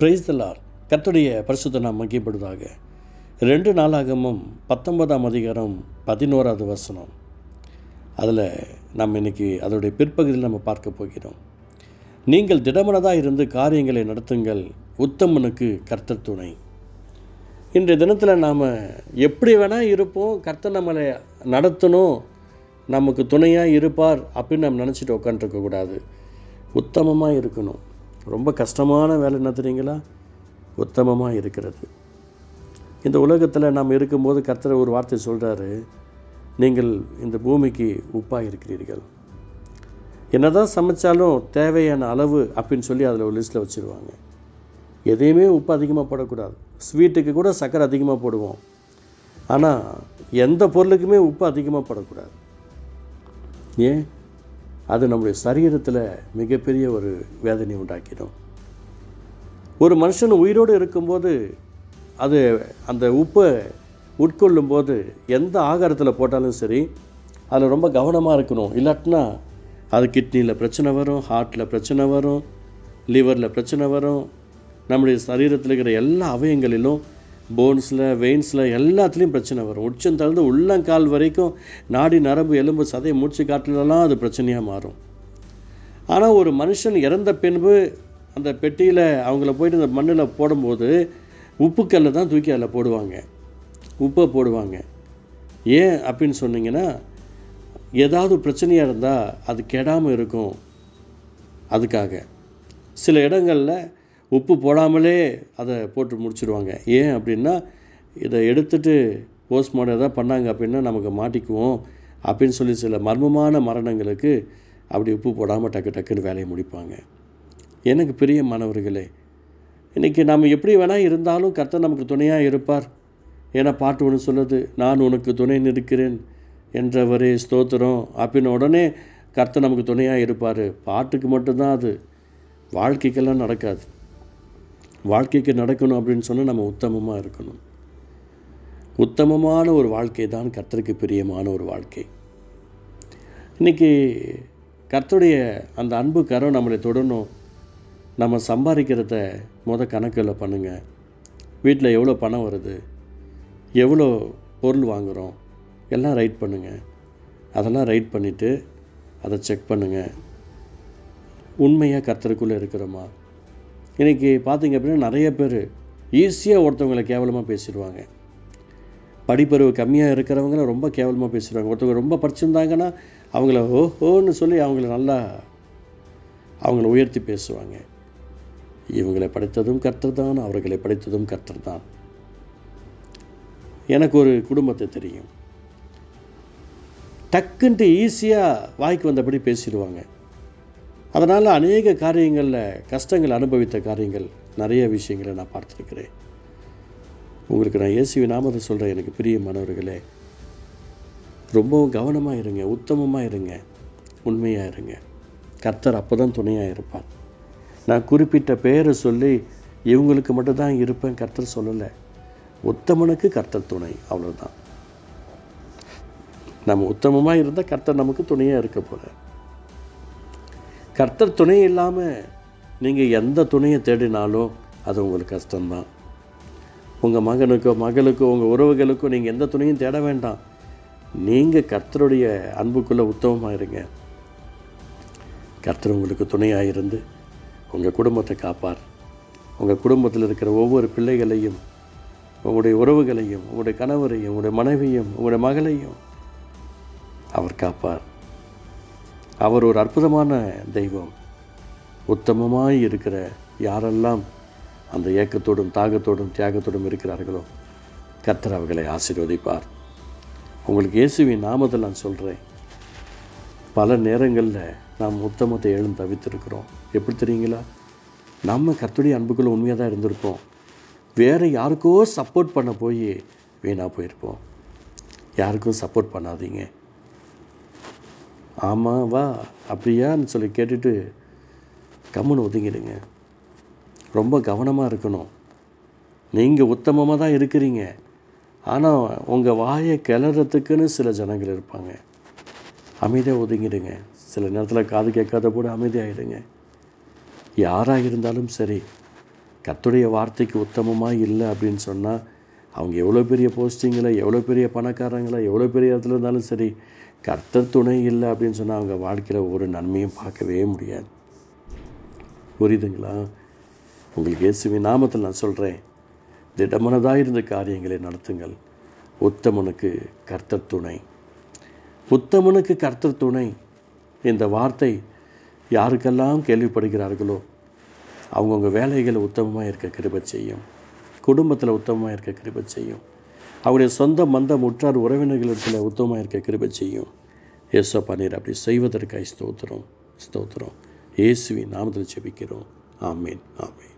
Price தலார் கர்த்தருடைய பரிசுத்த நாம் மகிப்படுவதாக ரெண்டு நாளாகமும் பத்தொன்பதாம் அதிகாரம் பதினோராவது வசனம். அதில் நம்ம இன்றைக்கி அதோடைய பிற்பகுதியில் நம்ம பார்க்க போகிறோம். நீங்கள் திடமனதாக இருந்து காரியங்களை நடத்துங்கள். உத்தமனுக்கு கர்த்தர் துணை. இன்றைய தினத்தில் நாம் எப்படி வேணால் இருப்போம். கர்த்தர் நம்மளை நடத்தணும். நமக்கு துணையாக இருப்பார் அப்படின்னு நம்ம நினச்சிட்டு உட்காந்துருக்கக்கூடாது உத்தமமாக இருக்கணும். ரொம்ப கஷ்டமான வேலை என்ன தெரியுங்களா? உத்தமமாக இருக்கிறது. இந்த உலகத்தில் நாம் இருக்கும்போது கர்த்தர் ஒரு வார்த்தை சொல்கிறாரு நீங்கள் இந்த பூமிக்கு உப்பாக இருக்கிறீர்கள். என்னதான் சமைச்சாலும் தேவையான அளவு அப்படின்னு சொல்லி அதில் ஒரு லிஸ்ட்டில் வச்சுருவாங்க. எதையுமே உப்பு அதிகமாக போடக்கூடாது. ஸ்வீட்டுக்கு கூட சர்க்கரை அதிகமாக போடுவோம். ஆனால் எந்த பொருளுக்குமே உப்பு அதிகமாக போடக்கூடாது. ஏன்? அது நம்முடைய சரீரத்தில் மிகப்பெரிய ஒரு வேதனை உண்டாக்கிடும். ஒரு மனுஷன் உயிரோடு இருக்கும்போது அது அந்த உப்பை உட்கொள்ளும்போது எந்த ஆகாரத்தில் போட்டாலும் சரி அதில் ரொம்ப கவனமாக இருக்கணும். இல்லாட்டினா அது கிட்னியில் பிரச்சனை வரும் ஹார்ட்டில் பிரச்சனை வரும் லிவரில் பிரச்சனை வரும். நம்முடைய சரீரத்தில் இருக்கிற எல்லா அவயங்களிலும் போன்ஸில் வெயின்ஸில் எல்லாத்துலேயும் பிரச்சனை வரும். உச்சந்தளர்ந்து உள்ளங்கால் வரைக்கும் நாடி நரம்பு எலும்பு சதை மூச்சு காட்டிலலாம் அது பிரச்சனையாக மாறும். ஆனால் ஒரு மனுஷன் இறந்த பின்பு அந்த பெட்டியில் அவங்கள போயிட்டு அந்த மண்ணில் போடும்போது உப்புக்கல்லை தான் தூக்கி அதில் போடுவாங்க. உப்பை போடுவாங்க. ஏன் அப்படின்னு சொன்னீங்கன்னா ஏதாவது பிரச்சனையாக இருந்தால் அது கெடாமல் இருக்கும். அதுக்காக. சில இடங்களில் உப்பு போடாமலே அதை போட்டு முடிச்சிடுவாங்க ஏன் அப்படின்னா இதை எடுத்துட்டு போஸ்ட்மார்டம் எதாவது பண்ணாங்க அப்படின்னா நமக்கு மாட்டிக்குவோம் அப்படின்னு சொல்லி சில மர்மமான மரணங்களுக்கு அப்படி உப்பு போடாமல் டக்கு டக்குன்னு வேலையை முடிப்பாங்க. எனக்கு பெரிய மாணவர்களே இன்றைக்கி நாம் எப்படி வேணால் இருந்தாலும் கர்த்தர் நமக்கு துணையாக இருப்பார். ஏன்னா பாட்டு ஒன்று சொல்லுது நான் உனக்கு துணை நிற்கிறேன் என்றவரே ஸ்தோத்திரம். அப்படின்னு உடனே கர்த்தர் நமக்கு துணையாக இருப்பார். பாட்டுக்கு மட்டும்தான் அது. வாழ்க்கைக்கெல்லாம் நடக்காது. வாழ்க்கைக்கு நடக்கணும் அப்படின்னு சொன்னால் நம்ம உத்தமமாக இருக்கணும். உத்தமமான ஒரு வாழ்க்கை தான் கர்த்தருக்கு பிரியமான ஒரு வாழ்க்கை. இன்றைக்கி கர்த்தருடைய அந்த அன்பு கரம் நம்மளை தொடரணும் நம்ம சம்பாதிக்கிறத முத கணக்கில் பண்ணுங்கள் வீட்டில் எவ்வளோ பணம் வருது? எவ்வளோ பொருள் வாங்குகிறோம் எல்லாம் ரைட் பண்ணுங்கள் அதெல்லாம் ரைட் பண்ணிவிட்டு அதை செக் பண்ணுங்கள் உண்மையாக கர்த்தருக்குள்ளே இருக்கிறோமா? இன்றைக்கி பார்த்தீங்க அப்படின்னா நிறைய பேர் ஈஸியாக ஒருத்தவங்களை கேவலமாக பேசிடுவாங்க. படிப்பறிவு கம்மியாக இருக்கிறவங்கள ரொம்ப கேவலமாக பேசிடுவாங்க. ஒருத்தவங்க ரொம்ப படிச்சிருந்தாங்கன்னா அவங்கள ஓஹோன்னு சொல்லி அவங்கள நல்லா அவங்கள உயர்த்தி பேசுவாங்க. இவங்களை படைத்ததும் கர்த்தர் தான் அவர்களை படித்ததும் கர்த்தர் தான் எனக்கு ஒரு குடும்பத்தை தெரியும். டக்குன்ட்டு ஈஸியாக வாய்க்கு வந்தபடி பேசிடுவாங்க. அதனால் அநேக காரியங்களில் கஷ்டங்கள் அனுபவித்த காரியங்கள் நிறைய விஷயங்களை நான் பார்த்துருக்கிறேன். உங்களுக்கு நான் இயேசுவி நாமத்தை சொல்கிறேன் எனக்கு பிரிய மாணவர்களே ரொம்பவும் கவனமாக இருங்க உத்தமமாக இருங்க உண்மையாக இருங்க. கர்த்தர் அப்போ தான் துணையாக இருப்பார். நான் குறிப்பிட்ட பெயரை சொல்லி இவங்களுக்கு மட்டும்தான் இருப்பேன் கர்த்தர் சொல்லலை. உத்தமனுக்கு கர்த்தர் துணை அவ்வளோதான் நம்ம உத்தமமாக இருந்தால் கர்த்தர் நமக்கு துணையாக இருக்க போகிறார் கர்த்தர் துணை இல்லாமல் நீங்கள் எந்த துணையை தேடினாலும் அது உங்களுக்கு கஷ்டம்தான். உங்கள் மகனுக்கோ மகளுக்கோ உங்கள் உறவுகளுக்கோ நீங்கள் எந்த துணையும் தேட வேண்டாம். நீங்கள் கர்த்தருடைய அன்புக்குள்ளே உத்தமமாக இருங்க கர்த்தர் உங்களுக்கு துணையாக இருந்து உங்கள் குடும்பத்தை காப்பார். உங்கள் குடும்பத்தில் இருக்கிற ஒவ்வொரு பிள்ளைகளையும் உங்களுடைய உறவுகளையும் உங்களுடைய கணவரையும் உங்களுடைய மனைவியும் உங்களுடைய மகளையும் அவர் காப்பார். அவர் ஒரு அற்புதமான தெய்வம். உத்தமமாய் இருக்கிற யாரெல்லாம் அந்த ஏக்கத்தோடும் தாகத்தோடும் தியாகத்தோடும் இருக்கிறார்களோ கர்த்தர் அவர்களை ஆசீர்வதிப்பார். உங்களுக்கு இயேசுவின் நாமத்தில் நான் சொல்கிறேன் பல நேரங்களில் நாம் உத்தமத்தை எழுந்து தவித்திருக்கிறோம். எப்படி தெரியுங்களா? நம்ம கர்த்துடைய அன்புக்குள்ள உண்மையாக தான் இருந்திருப்போம். வேறு யாருக்கோ சப்போர்ட் பண்ண போய் வீணாக போயிருப்போம். யாருக்கும் சப்போர்ட் பண்ணாதீங்க. ஆமாம் வா அப்படியான்னு சொல்லி கேட்டுட்டு கம்முன்னு ஒதுங்கிடுங்க. ரொம்ப கவனமாக இருக்கணும். நீங்கள் உத்தமமாக தான் இருக்கிறீங்க. ஆனால் உங்கள் வாயை கிளறத்துக்குன்னு சில ஜனங்கள் இருப்பாங்க. அமைதியாக ஒதுங்கிடுங்க. சில நேரத்தில் காது கேட்காத கூட அமைதியாகிடுங்க யாராக இருந்தாலும் சரி கத்துடைய வார்த்தைக்கு உத்தமமாக இல்லை அப்படின்னு சொன்னால் அவங்க எவ்வளோ பெரிய போஸ்டிங்கில் எவ்வளோ பெரிய பணக்காரங்களா எவ்வளோ பெரிய இடத்துல இருந்தாலும் சரி கர்த்தர் துணை இல்லை அப்படின்னு சொன்னால் அவங்க வாழ்க்கையில் ஒரு நன்மையும் பார்க்கவே முடியாது. புரியுதுங்களா? உங்களுக்கு இயேசுவின் நாமத்தில் நான் சொல்கிறேன் திடமனதாக இருந்த காரியங்களை நடத்துங்கள். உத்தமனுக்கு கர்த்தர் துணை. உத்தமனுக்கு கர்த்தர் துணை. இந்த வார்த்தை யாருக்கெல்லாம் கேள்விப்படுகிறார்களோ அவங்கவுங்க வேலைகளை உத்தமமாக இருக்க கிருப செய்யும். குடும்பத்தில் உத்தமமாக இருக்க கிருபை செய்யும். அவருடைய சொந்த மந்தம் உற்றார் உறவினர்களிடத்தில் உத்தமமாக இருக்க கிருபை செய்யும். ஏசோ பன்னீர் அப்படி செய்வதற்காக ஸ்தோத்திரம் ஸ்தோத்திரம். இயேசுவின் நாமத்தில் ஜெபிக்கிறோம். ஆமீன் ஆமீன்.